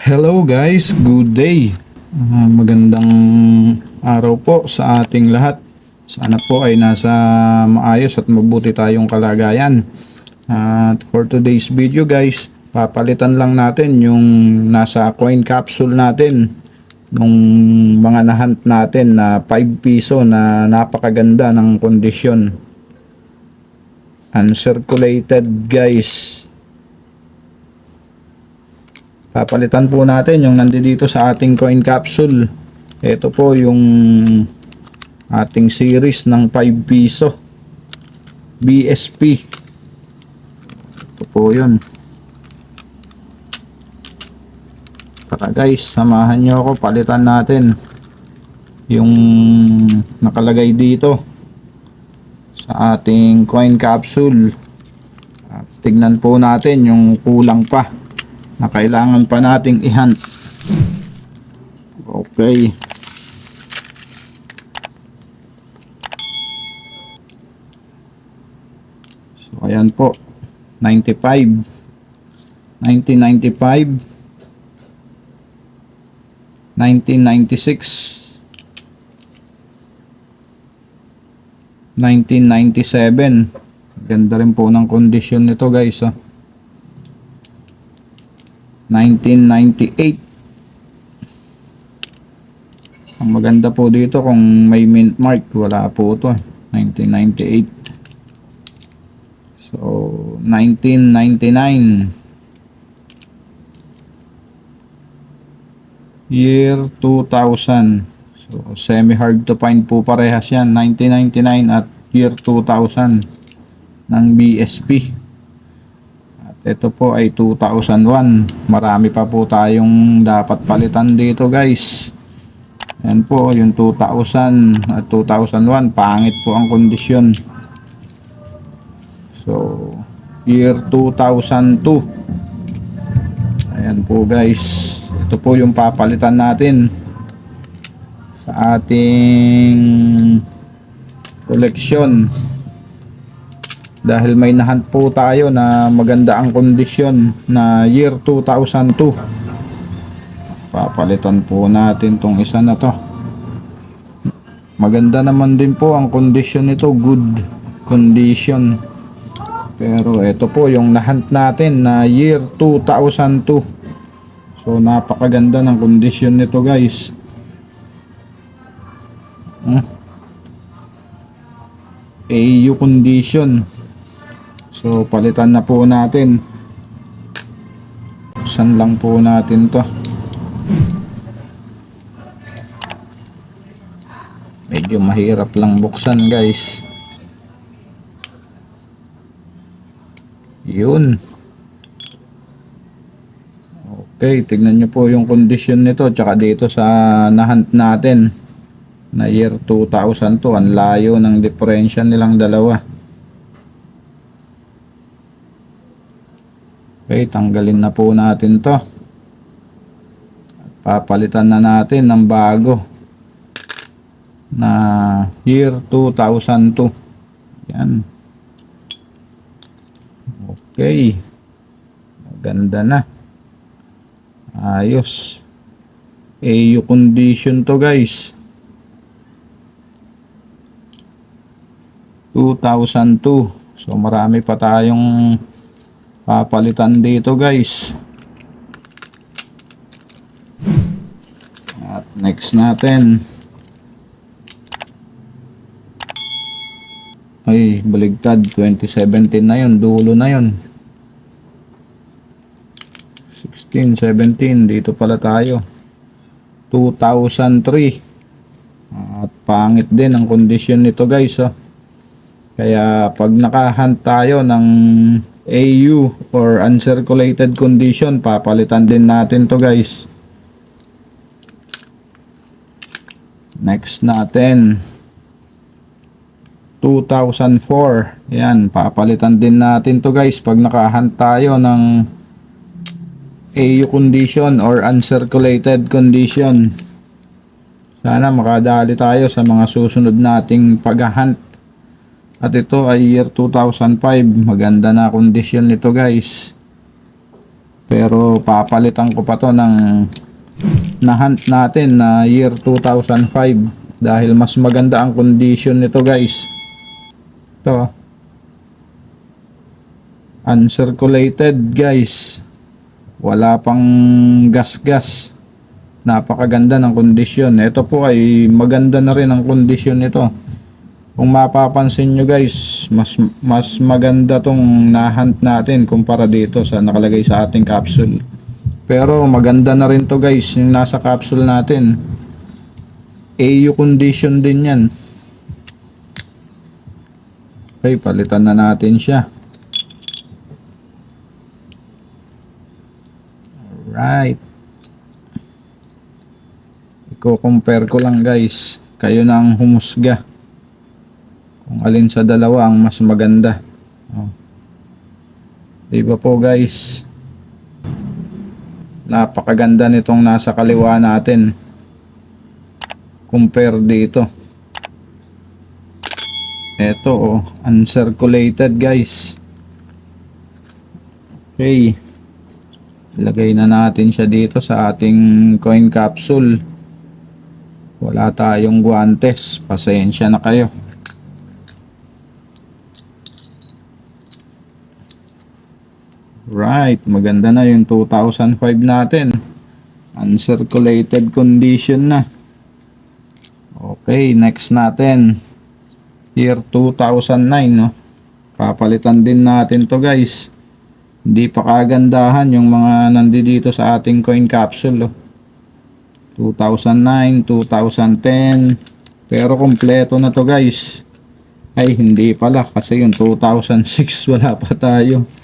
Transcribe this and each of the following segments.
Hello guys, good day. Ah, magandang araw po sa ating lahat. Sana po ay nasa maayos at mabuti tayong kalagayan. At for today's video guys, papalitan lang natin yung nasa coin capsule natin nung mga nahunt natin na 5 piso na napakaganda ng kondisyon. Uncirculated guys. Papalitan po natin yung nandito sa ating coin capsule. Ito po yung ating series ng 5 piso. BSP. Ito po yun. Tara guys, samahan nyo ako. Palitan natin yung nakalagay dito sa ating coin capsule. At tignan po natin yung kulang pa na kailangan pa nating i-hunt. Okay. So, ayan po. 95. 1995. 1996. 1997. Ganda rin po ng kondisyon nito guys. Ah. 1998 ang maganda po dito kung may mint mark wala po ito eh. 1998 so 1999 year 2000 so semi hard to find po parehas yan. 1999 at year 2000 ng BSP ito po ay 2001. Marami pa po tayong dapat palitan dito guys. Yan po, yung 2000 at 2001. Pangit po ang kondisyon. So, year 2002. Ayan po guys. Ito po yung papalitan natin sa ating koleksyon dahil may nahunt po tayo na maganda ang kondisyon na year 2002 papalitan po natin tong isa na to. Maganda naman din po ang kondisyon nito good condition. Pero ito po yung nahunt natin na year 2002 so napakaganda ng kondisyon nito guys. Hmm? AU condition So, palitan na po natin. Buksan lang po natin to. Medyo mahirap lang buksan guys. Yun. Okay, tignan nyo po yung condition nito. Tsaka dito sa nahunt natin na year 2002. Ang layo ng differential nilang dalawa. Okay, tanggalin na po natin to. Papalitan na natin ng bago na year 2002. Yan. Okay. Maganda na. Ayos. AU condition to guys. 2002. So marami pa tayong papalitan dito guys. At next natin. Ay baligtad. 2017 na yun. Dulo na yun. 16, 17 dito pala tayo. 2003 at pangit din ang kondisyon nito guys oh. kaya pag nakahunt tayo ng AU or uncirculated condition papalitan din natin to guys. Next natin. 2004 yan papalitan din natin to guys. Pag nakahunt tayo ng AU condition or uncirculated condition sana makadali tayo sa mga susunod nating paghahunt At ito ay year 2005. Maganda na kondisyon nito guys. Pero papalitan ko pa to ng na-hunt natin na year 2005 dahil mas maganda ang condition nito guys. Ito. Uncirculated guys. Wala pang gas-gas. Napakaganda ng kondisyon. Ito po ay maganda na rin ang kondisyon nito. Kung mapapansin nyo guys, mas mas maganda tong nahunt natin kumpara dito sa nakalagay sa ating capsule. Pero maganda na rin to guys, yung nasa capsule natin. AU condition din yan. Okay, palitan na natin siya. Alright. Iko-compare ko lang guys. Kayo na ang humusga. Kung alin sa dalawa ang mas maganda. Oh. Diba po guys? Napakaganda nitong nasa kaliwa natin. Compare dito. Ito oh, uncirculated guys. Okay. Ilagay na natin siya dito sa ating coin capsule. Wala tayong guantes. Pasensya na kayo. Right, maganda na yung 2005 natin. Uncirculated condition na. Okay, next natin. Year 2009, no? Papalitan din natin to guys. Hindi pa kagandahan yung mga nandito sa ating coin capsule, oh. 2009, 2010. Pero kompleto na to guys. Ay, hindi pala kasi yung 2006 wala pa tayo.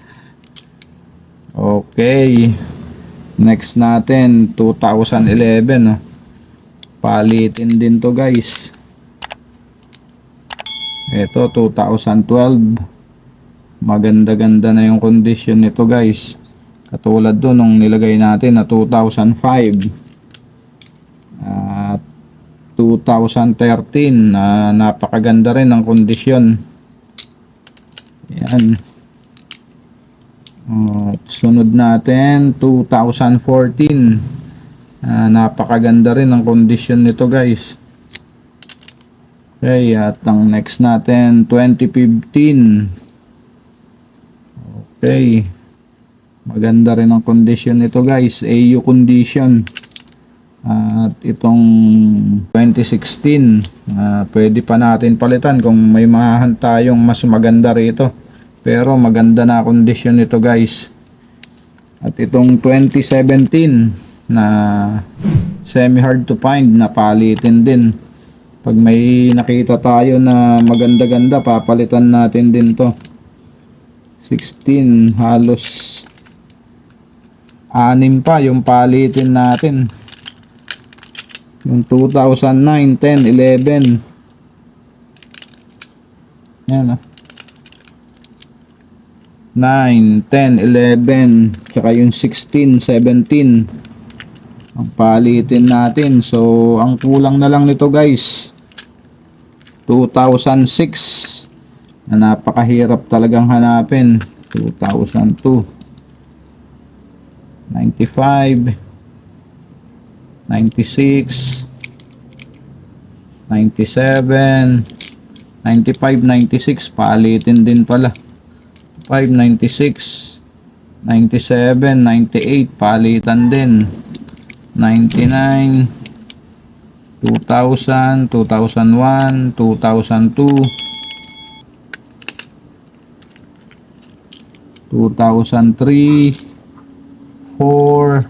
Okay. Next natin, 2011. No? Palitin din to guys. Ito, 2012. Maganda-ganda na yung condition nito guys. Katulad doon nung nilagay natin na 2005. At 2013 na napakaganda rin ang kondisyon. Yan. Uh, sunod natin 2014 Ah, napakaganda rin ang kondisyon nito guys. Okay at ang next natin 2015 okay. Maganda rin ang kondisyon nito guys. AU condition. At itong 2016 ah, pwede pa natin palitan kung may mahahan tayong mas maganda rito pero maganda na kondisyon nito guys. At itong 2017 na semi hard to find na palitin din. Pag may nakita tayo na maganda-ganda papalitan natin din to. 16 halos anim pa yung palitin natin. Yung 2009, 10, 11. Yan ah. 9, 10, 11, tsaka yung 16, 17 ang palitin natin. So, ang kulang na lang nito guys. 2006 na napakahirap talagang hanapin. 2002 95 96 97 95, 96 palitin din pala 596 97 98 palitan din. 99 2000 2001 2002 2003 4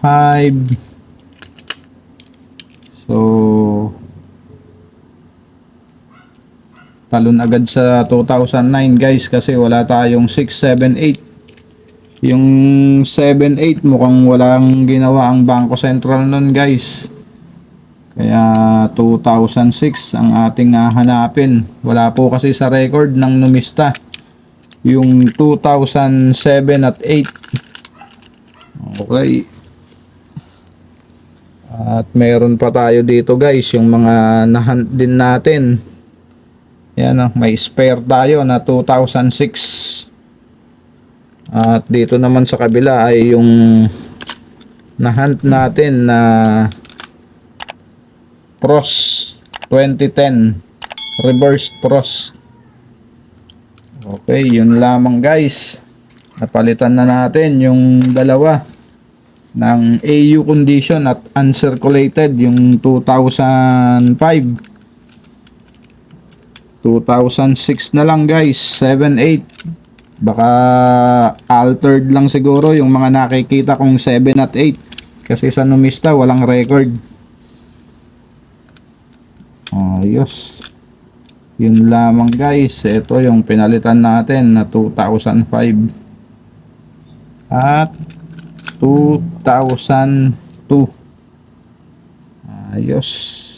5 so talon agad sa 2009 guys kasi wala tayong 6, 7, 8 yung 7, 8 mukhang walang ginawa ang Bangko Sentral nun guys. Kaya 2006 ang ating ah, hanapin. Wala po kasi sa record ng numista yung 2007 at 8 okay. At meron pa tayo dito guys yung mga nahunt din natin yan oh, may spare tayo na 2006 At dito naman sa kabila ay yung na-hunt natin na Pros 2010 reverse Pros. Okay, yun lamang guys. Napalitan na natin yung dalawa ng AU condition at uncirculated yung 2005 2006 na lang guys. 7-8 baka altered lang siguro yung mga nakikita kong 7 at 8 kasi sa numista walang record. Ayos. Yun lamang guys. Ito yung pinalitan natin na 2005 at 2002 ayos.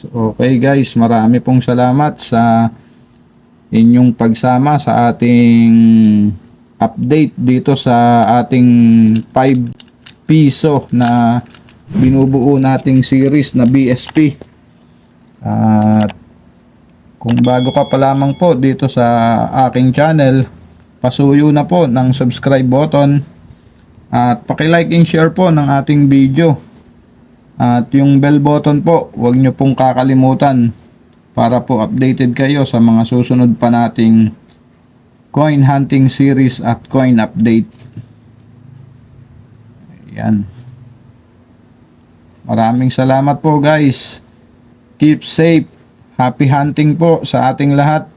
Okay guys. Marami pong salamat sa inyong pagsama sa ating update dito sa ating 5 piso na binubuo nating series na BSP at kung bago ka pa lamang po dito sa aking channel pasuyo na po ng subscribe button at paki-like and share po ng ating video. At yung bell button po, huwag nyo pong kakalimutan para po updated kayo sa mga susunod pa nating coin hunting series at coin update. Ayan. Maraming salamat po guys. Keep safe. Happy hunting po sa ating lahat.